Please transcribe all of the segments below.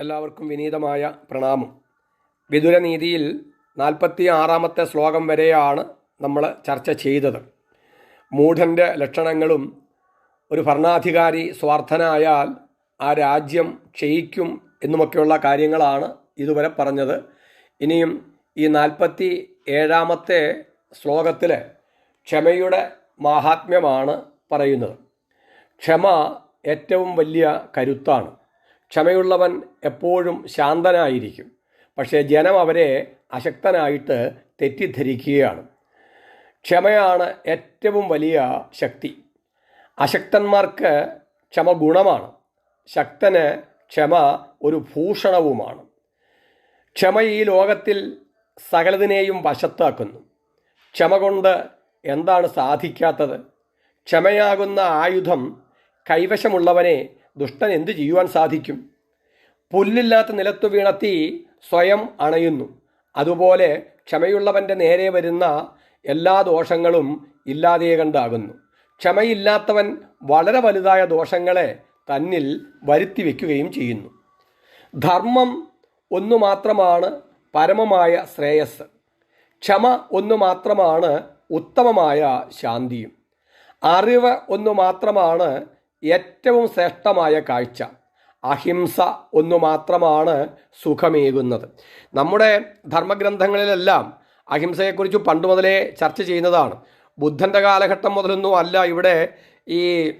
എല്ലാവർക്കും വിനീതമായ പ്രണാമം. വിതുരനീതിയിൽ നാൽപ്പത്തി ആറാമത്തെ ശ്ലോകം വരെയാണ് നമ്മൾ ചർച്ച ചെയ്തത്. മൂഢന്റെ ലക്ഷണങ്ങളും ഒരു ഭരണാധികാരി സ്വാർത്ഥനായാൽ ആ രാജ്യം ക്ഷയിക്കും എന്നുമൊക്കെയുള്ള കാര്യങ്ങളാണ് ഇതുവരെ പറഞ്ഞത്. ഇനിയും ഈ നാൽപ്പത്തി ഏഴാമത്തെ ശ്ലോകത്തിൽ ക്ഷമയുടെ മാഹാത്മ്യമാണ് പറയുന്നത്. ക്ഷമ ഏറ്റവും വലിയ കരുത്താണ്. ക്ഷമയുള്ളവൻ എപ്പോഴും ശാന്തനായിരിക്കും. പക്ഷേ ജനം അവരെ അശക്തനായിട്ട് തെറ്റിദ്ധരിക്കുകയാണ്. ക്ഷമയാണ് ഏറ്റവും വലിയ ശക്തി. അശക്തന്മാർക്ക് ക്ഷമ ഗുണമാണ് ശക്തന് ക്ഷമ ഒരു ഭൂഷണവുമാണ്. ക്ഷമ ഈ ലോകത്തിൽ സകലതിനെയും വശത്താക്കുന്നു. ക്ഷമ കൊണ്ട് എന്താണ് സാധിക്കാത്തത്? ക്ഷമയാകുന്ന ആയുധം കൈവശമുള്ളവനെ ദുഷ്ടൻ എന്തു ചെയ്യുവാൻ സാധിക്കും? പുല്ലില്ലാത്ത നിലത്തു വീണത്തി സ്വയം അണയുന്നു. അതുപോലെ ക്ഷമയുള്ളവന്റെ നേരെ വരുന്ന എല്ലാ ദോഷങ്ങളും ഇല്ലാതെ കണ്ടാകുന്നു. ക്ഷമയില്ലാത്തവൻ വളരെ വലുതായ ദോഷങ്ങളെ തന്നിൽ വരുത്തി വയ്ക്കുകയും ചെയ്യുന്നു. ധർമ്മം ഒന്നു മാത്രമാണ് പരമമായ ശ്രേയസ്. ക്ഷമ ഒന്നു മാത്രമാണ് ഉത്തമമായ ശാന്തിയും. അറിവ് ഒന്നു മാത്രമാണ് ഏറ്റവും ശ്രേഷ്ഠമായ കാഴ്ച. അഹിംസ ഒന്നു മാത്രമാണ് സുഖമേകുന്നത്. നമ്മുടെ ധർമ്മഗ്രന്ഥങ്ങളിലെല്ലാം അഹിംസയെക്കുറിച്ച് പണ്ട് മുതലേ ചർച്ച ചെയ്യുന്നതാണ്. ബുദ്ധന്റെ കാലഘട്ടം മുതലൊന്നും അല്ല ഇവിടെ ഈ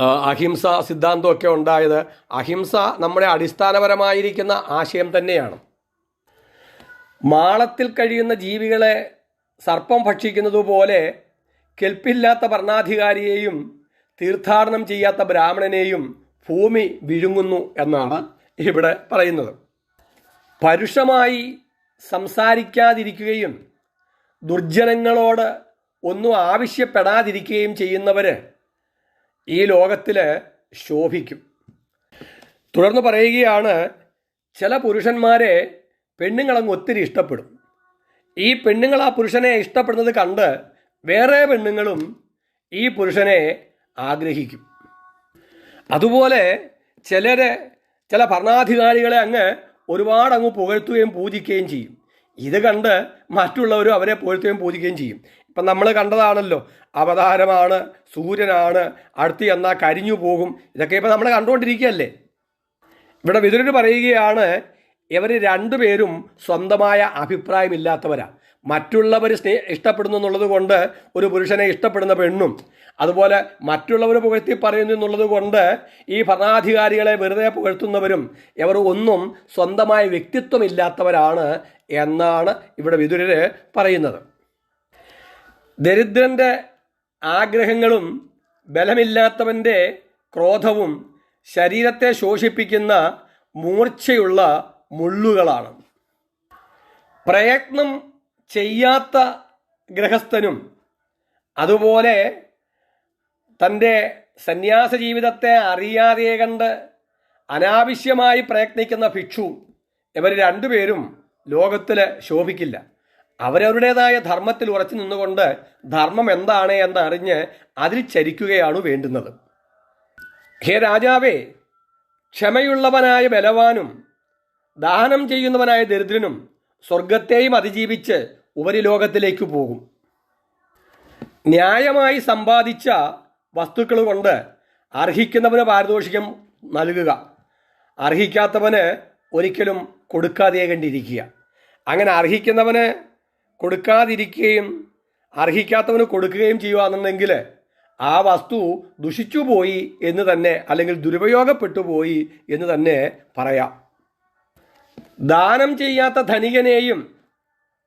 അഹിംസ സിദ്ധാന്തമൊക്കെ ഉണ്ടായത്. അഹിംസ നമ്മുടെ അടിസ്ഥാനപരമായിരിക്കുന്ന ആശയം തന്നെയാണ്. മാളത്തിൽ കഴിയുന്ന ജീവികളെ സർപ്പം ഭക്ഷിക്കുന്നത് പോലെ കെൽപ്പില്ലാത്ത ഭരണാധികാരിയെയും തീർത്ഥാടനം ചെയ്യാത്ത ബ്രാഹ്മണനെയും ഭൂമി വിഴുങ്ങുന്നു എന്നാണ് ഇവിടെ പറയുന്നത്. പരുഷമായി സംസാരിക്കാതിരിക്കുകയും ദുർജനങ്ങളോട് ഒന്നും ആവശ്യപ്പെടാതിരിക്കുകയും ചെയ്യുന്നവർ ഈ ലോകത്തിൽ ശോഭിക്കും. തുടർന്ന് പറയുകയാണ് ചില പുരുഷന്മാരെ പെണ്ണുങ്ങളങ്ങ് ഒത്തിരി ഇഷ്ടപ്പെടും. ഈ പെണ്ണുങ്ങൾ ആ പുരുഷനെ ഇഷ്ടപ്പെടുന്നത് കണ്ട് വേറെ പെണ്ണുങ്ങളും ഈ പുരുഷനെ ആഗ്രഹിക്കും. അതുപോലെ ചിലരെ ചില ഭരണാധികാരികളെ അങ്ങ് ഒരുപാട് അങ്ങ് പുകഴ്ത്തുകയും പൂജിക്കുകയും ചെയ്യും. ഇത് കണ്ട് മറ്റുള്ളവരും അവരെ പുകഴ്ത്തുകയും പൂജിക്കുകയും ചെയ്യും. ഇപ്പം നമ്മൾ കണ്ടതാണല്ലോ അവതാരമാണ് സൂര്യനാണ് അടുത്ത് എന്നാൽ കരിഞ്ഞു പോകും. ഇതൊക്കെ ഇപ്പം നമ്മൾ കണ്ടുകൊണ്ടിരിക്കുകയല്ലേ? ഇവിടെ വിതുരർ പറയുകയാണ് ഇവർ രണ്ടുപേരും സ്വന്തമായ അഭിപ്രായമില്ലാത്തവരാണ് മറ്റുള്ളവർ സ്നേ ഇഷ്ടപ്പെടുന്നു എന്നുള്ളത് കൊണ്ട് ഒരു പുരുഷനെ ഇഷ്ടപ്പെടുന്ന പെണ്ണും അതുപോലെ മറ്റുള്ളവർ പുകഴ്ത്തി പറയുന്നു എന്നുള്ളത് കൊണ്ട് ഈ ഭരണാധികാരികളെ വെറുതെ പുകഴ്ത്തുന്നവരും ഇവർ ഒന്നും സ്വന്തമായ വ്യക്തിത്വമില്ലാത്തവരാണ് എന്നാണ് ഇവിടെ വിതുരർ പറയുന്നത്. ദരിദ്രന്റെ ആഗ്രഹങ്ങളും ബലമില്ലാത്തവന്റെ ക്രോധവും ശരീരത്തെ ശോഷിപ്പിക്കുന്ന മൂർച്ചയുള്ള മുള്ളുകളാണ്. പ്രയത്നം ചെയ്യാത്ത ഗൃഹസ്ഥനും അതുപോലെ തന്റെ സന്യാസ ജീവിതത്തെ അറിയാതെ കണ്ട് അനാവശ്യമായി പ്രയത്നിക്കുന്ന ഭിക്ഷു ഇവർ രണ്ടുപേരും ലോകത്തിൽ ശോഭിക്കില്ല. അവരവരുടേതായ ധർമ്മത്തിൽ ഉറച്ചു നിന്നുകൊണ്ട് ധർമ്മം എന്താണ് എന്ന് അറിഞ്ഞ് അതിൽ ചരിക്കുകയാണ് വേണ്ടുന്നത്. ഹേ രാജാവേ ക്ഷമയുള്ളവനായ ബലവാനും ദാനം ചെയ്യുന്നവനായ ദരിദ്രനും സ്വർഗത്തെയും അതിജീവിച്ച് ഉപരിലോകത്തിലേക്ക് പോകും. ന്യായമായി സമ്പാദിച്ച വസ്തുക്കൾ കൊണ്ട് അർഹിക്കുന്നവന് പാരിതോഷികം നൽകുക. അർഹിക്കാത്തവന് ഒരിക്കലും കൊടുക്കാതെ കണ്ടിരിക്കുക അങ്ങനെ അർഹിക്കുന്നവന് കൊടുക്കാതിരിക്കുകയും അർഹിക്കാത്തവന് കൊടുക്കുകയും ചെയ്യുകയാണെന്നുണ്ടെങ്കിൽ ആ വസ്തു ദുഷിച്ചു പോയി എന്ന് തന്നെ അല്ലെങ്കിൽ ദുരുപയോഗപ്പെട്ടു പോയി എന്ന് തന്നെ പറയാം. ദാനം ചെയ്യാത്ത ധനികനെയും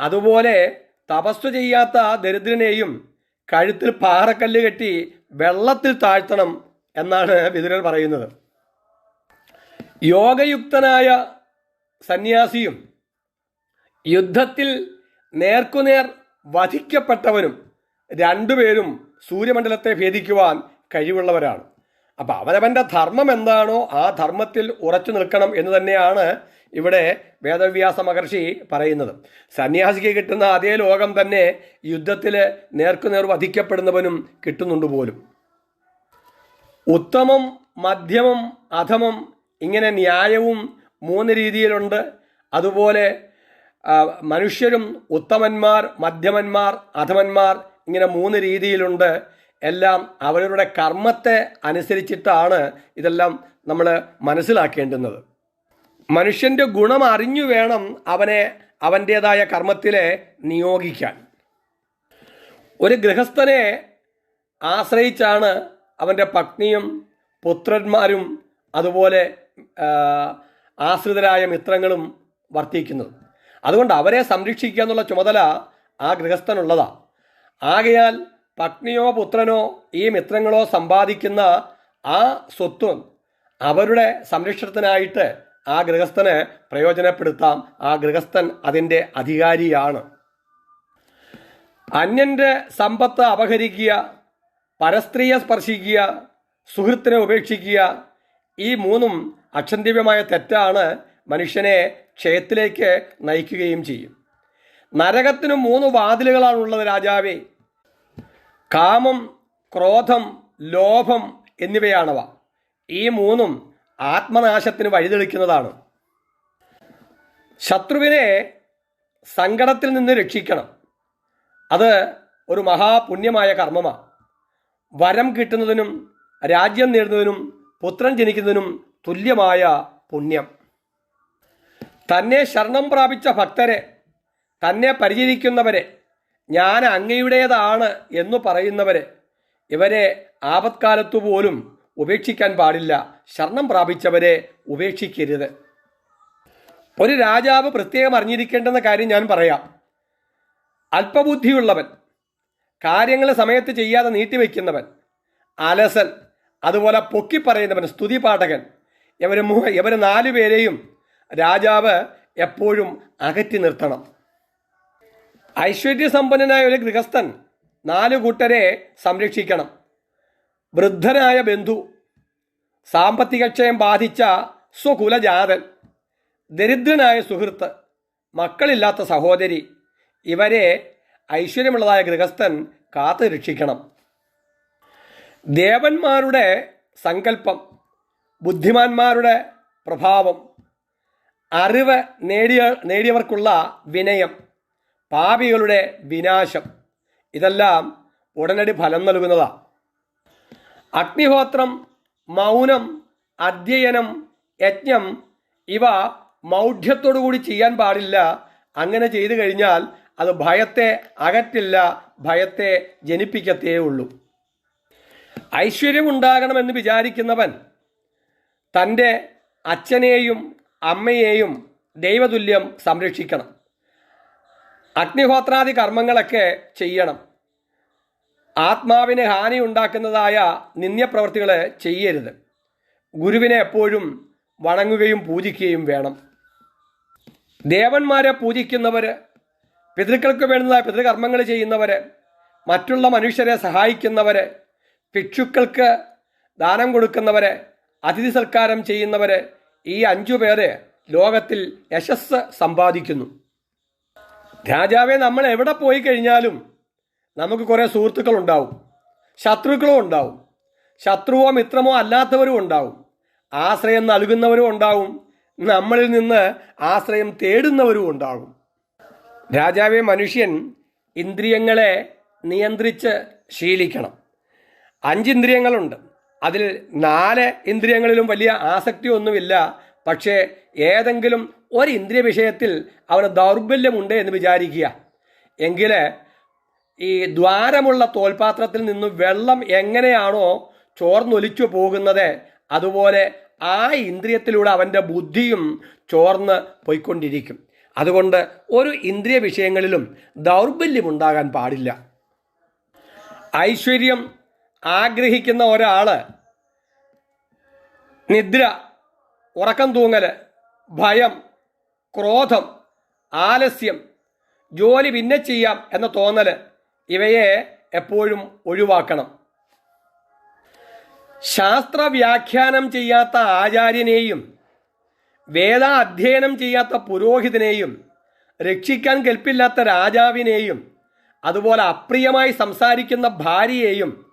അതുപോലെ തപസ്സു ചെയ്യാത്ത ദരിദ്രനെയും കഴുത്തിൽ പാറക്കല്ല് കെട്ടി വെള്ളത്തിൽ താഴ്ത്തണം എന്നാണ് വിതുരൻ പറയുന്നത്. യോഗയുക്തനായ സന്യാസിയും യുദ്ധത്തിൽ നേർക്കുനേർ വധിക്കപ്പെട്ടവനും രണ്ടുപേരും സൂര്യമണ്ഡലത്തെ ഭേദിക്കുവാൻ കഴിവുള്ളവരാണ്. അപ്പം അവനവന്റെ ധർമ്മം എന്താണോ ആ ധർമ്മത്തിൽ ഉറച്ചു നിൽക്കണം എന്ന് തന്നെയാണ് ഇവിടെ വേദവ്യാസ മഹർഷി പറയുന്നത്. സന്യാസിക്ക് കിട്ടുന്ന അതേ ലോകം തന്നെ യുദ്ധത്തിൽ നേർക്കുനേർ വധിക്കപ്പെടുന്നവനും കിട്ടുന്നുണ്ട് പോലും. ഉത്തമം മധ്യമം അധമം ഇങ്ങനെ ന്യായവും മൂന്ന് രീതിയിലുണ്ട്. അതുപോലെ മനുഷ്യരും ഉത്തമന്മാർ മധ്യമന്മാർ അധമന്മാർ ഇങ്ങനെ മൂന്ന് രീതിയിലുണ്ട്. എല്ലാം അവരവരുടെ കർമ്മത്തെ അനുസരിച്ചിട്ടാണ് ഇതെല്ലാം നമ്മൾ മനസ്സിലാക്കേണ്ടുന്നത്. മനുഷ്യന്റെ ഗുണം അറിഞ്ഞു വേണം അവനെ അവന്റേതായ കർമ്മത്തിലെ നിയോഗിക്കാൻ. ഒരു ഗൃഹസ്ഥനെ ആശ്രയിച്ചാണ് അവന്റെ പത്നിയും പുത്രന്മാരും അതുപോലെ ആശ്രിതരായ മിത്രങ്ങളും വർത്തിക്കുന്നത്. അതുകൊണ്ട് അവരെ സംരക്ഷിക്കുക എന്നുള്ള ചുമതല ആ ഗൃഹസ്ഥനുള്ളതാണ് ആകയാൽ പത്നിയോ പുത്രനോ ഈ മിത്രങ്ങളോ സമ്പാദിക്കുന്ന ആ സ്വത്വം അവരുടെ സംരക്ഷണത്തിനായിട്ട് ആ ഗൃഹസ്ഥന് പ്രയോജനപ്പെടുത്താം. ആ ഗൃഹസ്ഥൻ അതിന്റെ അധികാരിയാണ്. അന്യന്റെ സമ്പത്ത് അപഹരിക്കുക പരസ്ത്രീയെ സ്പർശിക്കുക സുഹൃത്തിനെ ഉപേക്ഷിക്കുക ഈ മൂന്നും അക്ഷന്തിവ്യമായ തെറ്റാണ് മനുഷ്യനെ ക്ഷയത്തിലേക്ക് നയിക്കുകയും ചെയ്യും. നരകത്തിന് മൂന്ന് വാതിലുകളാണുള്ളത് രാജാവേ. കാമം ക്രോധം ലോഭം എന്നിവയാണവ. ഈ മൂന്നും ആത്മനാശത്തിന് വഴിതെളിക്കുന്നതാണ്. ശത്രുവിനെ സങ്കടത്തിൽ നിന്ന് രക്ഷിക്കണം. അത് ഒരു മഹാപുണ്യമായ കർമ്മമാണ് വരം കിട്ടുന്നതിനും രാജ്യം നേടുന്നതിനും പുത്രൻ ജനിക്കുന്നതിനും തുല്യമായ പുണ്യം. തന്നെ ശരണം പ്രാപിച്ച ഭക്തരെ തന്നെ പരിചരിക്കുന്നവരെ ഞാൻ അങ്ങയുടേതാണ് എന്ന് പറയുന്നവരെ ഇവരെ ആപത്കാലത്തു പോലും ഉപേക്ഷിക്കാൻ പാടില്ല. ശരണം പ്രാപിച്ചവരെ ഉപേക്ഷിക്കരുത്. ഒരു രാജാവ് പ്രത്യേകം അറിഞ്ഞിരിക്കേണ്ടെന്ന കാര്യം ഞാൻ പറയാം. അല്പബുദ്ധിയുള്ളവൻ കാര്യങ്ങൾ സമയത്ത് ചെയ്യാതെ നീട്ടിവെക്കുന്നവൻ അലസൻ അതുപോലെ പൊക്കിപ്പറയുന്നവൻ സ്തുതി പാഠകൻ ഇവർ ഇവർ നാലു പേരെയും രാജാവ് എപ്പോഴും അകറ്റി നിർത്തണം. ഐശ്വര്യസമ്പന്നനായ ഒരു ഗൃഹസ്ഥൻ നാല് കൂട്ടരെ സംരക്ഷിക്കണം. വൃദ്ധനായ ബന്ധു സാമ്പത്തിക ക്ഷയം ബാധിച്ച സ്വകുലജാതൻ ദരിദ്രനായ സുഹൃത്ത് മക്കളില്ലാത്ത സഹോദരി ഇവരെ ഐശ്വര്യമുള്ളതായ ഗൃഹസ്ഥൻ കാത്തു രക്ഷിക്കണം. ദേവന്മാരുടെ സങ്കല്പം ബുദ്ധിമാന്മാരുടെ പ്രഭാവം അറിവ് നേടിയ നേടിയവർക്കുള്ള വിനയം പാപികളുടെ വിനാശം. ഇതെല്ലാം ഉടനടി ഫലം നൽകുന്നതാണ് അഗ്നിഹോത്രം മൗനം അധ്യയനം യജ്ഞം ഇവ മൗഢ്യത്തോടുകൂടി ചെയ്യാൻ പാടില്ല. അങ്ങനെ ചെയ്തു കഴിഞ്ഞാൽ അത് ഭയത്തെ അകറ്റില്ല ഭയത്തെ ജനിപ്പിക്കത്തേ ഉള്ളൂ ഐശ്വര്യമുണ്ടാകണമെന്ന് വിചാരിക്കുന്നവൻ തന്റെ അച്ഛനെയും അമ്മയെയും ദൈവതുല്യം സംരക്ഷിക്കണം. അഗ്നിഹോത്രാദി കർമ്മങ്ങളൊക്കെ ചെയ്യണം. ആത്മാവിന് ഹാനി ഉണ്ടാക്കുന്നതായ നിന്ദ്യപ്രവർത്തികൾ ചെയ്യരുത്. ഗുരുവിനെ എപ്പോഴും വണങ്ങുകയും പൂജിക്കുകയും വേണം. ദേവന്മാരെ പൂജിക്കുന്നവർ പിതൃക്കൾക്ക് വേണ്ടുന്ന പിതൃകർമ്മങ്ങൾ ചെയ്യുന്നവർ മറ്റുള്ള മനുഷ്യരെ സഹായിക്കുന്നവർ ഭിക്ഷുക്കൾക്ക് ദാനം കൊടുക്കുന്നവർ അതിഥി സൽക്കാരം ചെയ്യുന്നവർ ഈ അഞ്ചു പേര് ലോകത്തിൽ യശസ് സമ്പാദിക്കുന്നു. രാജാവെ നമ്മൾ എവിടെ പോയി കഴിഞ്ഞാലും നമുക്ക് കുറേ സുഹൃത്തുക്കൾ ഉണ്ടാവും ശത്രുക്കളും ഉണ്ടാവും. ശത്രുവോ മിത്രമോ അല്ലാത്തവരും ഉണ്ടാവും. ആശ്രയം നൽകുന്നവരും ഉണ്ടാവും. നമ്മളിൽ നിന്ന് ആശ്രയം തേടുന്നവരും ഉണ്ടാകും രാജാവെ മനുഷ്യൻ ഇന്ദ്രിയങ്ങളെ നിയന്ത്രിച്ച് ശീലിക്കണം. അഞ്ചിന്ദ്രിയങ്ങളുണ്ട്. അതിൽ നാല് ഇന്ദ്രിയങ്ങളിലും വലിയ ആസക്തിയൊന്നുമില്ല. പക്ഷേ ഏതെങ്കിലും ഒരു ഇന്ദ്രിയ വിഷയത്തിൽ അവന് ദൗർബല്യമുണ്ട് എന്ന് വിചാരിക്കുക. എങ്കിൽ ഈ ദ്വാരമുള്ള തോൽപാത്രത്തിൽ നിന്ന് വെള്ളം എങ്ങനെയാണോ ചോർന്നൊലിച്ചു പോകുന്നത് അതുപോലെ ആ ഇന്ദ്രിയത്തിലൂടെ അവന്റെ ബുദ്ധിയും ചോർന്ന് പോയിക്കൊണ്ടിരിക്കും. അതുകൊണ്ട് ഒരു ഇന്ദ്രിയ വിഷയങ്ങളിലും ദൗർബല്യമുണ്ടാകാൻ പാടില്ല. ഐശ്വര്യം ആഗ്രഹിക്കുന്ന ഒരാൾ നിദ്ര ഉറക്കം തൂങ്ങൽ ഭയം ക്രോധം ആലസ്യം ജോലി പിന്നെ ചെയ്യാം എന്ന തോന്നൽ ഇവയെ എപ്പോഴും ഒഴിവാക്കണം. ശാസ്ത്ര വ്യാഖ്യാനം ചെയ്യാത്ത ആചാര്യനെയും വേദ അധ്യയനം ചെയ്യാത്ത പുരോഹിതനെയും രക്ഷിക്കാൻ കൽപ്പില്ലാത്ത രാജാവിനെയും അതുപോലെ അപ്രിയമായി സംസാരിക്കുന്ന ഭാര്യയെയും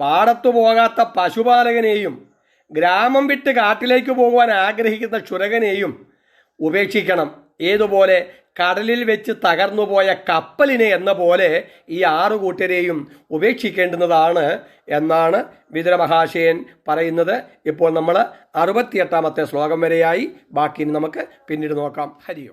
പാടത്തു പോകാത്ത പശുപാലകനെയും ഗ്രാമം വിട്ട് കാട്ടിലേക്ക് പോകുവാൻ ആഗ്രഹിക്കുന്ന ക്ഷുരകനെയും ഉപേക്ഷിക്കണം. ഏതുപോലെ കടലിൽ വെച്ച് തകർന്നുപോയ കപ്പലിനെ എന്ന പോലെ ഈ ആറു കൂട്ടരെയും ഉപേക്ഷിക്കേണ്ടുന്നതാണ് എന്നാണ് വിതുരമഹാശയൻ പറയുന്നത്. ഇപ്പോൾ നമ്മൾ അറുപത്തിയെട്ടാമത്തെ ശ്ലോകം വരെയായി. ബാക്കി നമുക്ക് പിന്നീട് നോക്കാം. ഹരിയോ